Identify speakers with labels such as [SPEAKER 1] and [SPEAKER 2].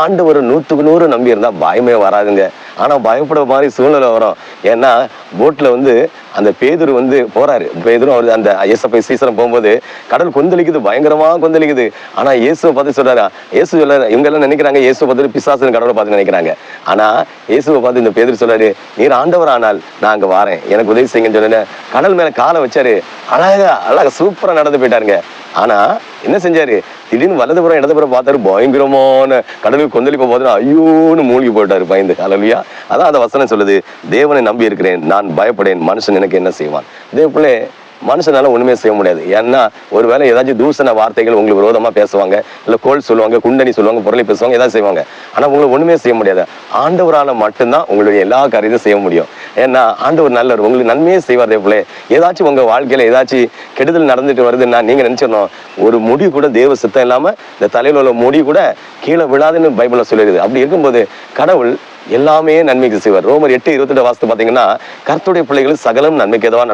[SPEAKER 1] ஆண்டவர் நூற்றுக்கு நூறு நம்பி இருந்தால் பயமே வராதுங்க. ஆனால் பயப்பட மாதிரி சூழ்நிலை வரும். ஏன்னா போட்டில் வந்து அந்த பேதூர் வந்து போறாரு. பேதூரும் அவர் அந்த ஐஎஸ்எஃப்ஐ சீசனம் போகும்போது கடல் கொந்தளிக்குது பயங்கரமாக கொந்தளிக்குது. ஆனால் இயேசுவை பார்த்து சொல்கிறாரா இயேசு சொல்ல இவங்கெல்லாம் நினைக்கிறாங்க இயேசுவை பார்த்து பிசாசுன்னு கடவுளை பார்த்து நினைக்கிறாங்க. ஆனால் இயேசுவை பார்த்து இந்த பேதுரு சொல்கிறாரு நீர் ஆண்டவர் ஆனால் நான் அங்கே வாரேன். எனக்கு உதவி செய்யுங்கன்னு சொன்னேன் கடல் மேலே காலை வச்சாரு. அழகா அழகா சூப்பராக நடந்து போயிட்டாருங்க. ஆனால் என்ன செஞ்சாரு? திடீர்னு வலதுபுறம் இடதுபுறம் பார்த்தாரு பயங்கரமான கடலுக்கு கொந்தளிப்ப போது ஐயோன்னு மூழ்கி போயிட்டாரு பயந்து. அலலுயா அதான் அந்த வசனம் சொல்லுது. தேவனை நம்பி இருக்கிறேன் நான் பயப்படேன் மனுஷன் எனக்கு என்ன செய்வான்? தேவப்பிள்ளை மனுஷனால ஒண்ணுமே செய்ய முடியாது. ஏன்னா ஒருவேளை ஏதாச்சும் தூசண வார்த்தைகள் உங்களுக்கு விரோதமா பேசுவாங்க இல்ல கோல் சொல்லுவாங்க குண்டனி சொல்லுவாங்க பொருளை பேசுவாங்க ஏதாவது செய்வாங்க. ஆனா உங்களுக்கு ஒண்ணுமே செய்ய முடியாது. ஆண்டவரால மட்டும்தான் உங்களுடைய எல்லா காரியத்தையும் செய்ய முடியும். ஏன்னா ஆண்டவர் நல்லவர். உங்களுக்கு நன்மையே செய்வார் போல ஏதாச்சும் உங்க வாழ்க்கையில ஏதாச்சும் கெடுதல் நடந்துட்டு வருதுன்னா நீங்க நினைச்சிடணும் ஒரு முடி கூட தேவ சித்தம் இல்லாம இந்த தலையில உள்ள முடி கூட கீழே விழாதுன்னு பைபிள்ல சொல்லிடுது அப்படி இருக்கும்போது கடவுள் எல்லாமே நன்மைக்கு செய்வார். ரோமர் எட்டு இருபத்தெட்டு வாசத்து பாத்தீங்கன்னா கருத்துடைய பிள்ளைகள் சகலம் நன்மைக்கு எதுவா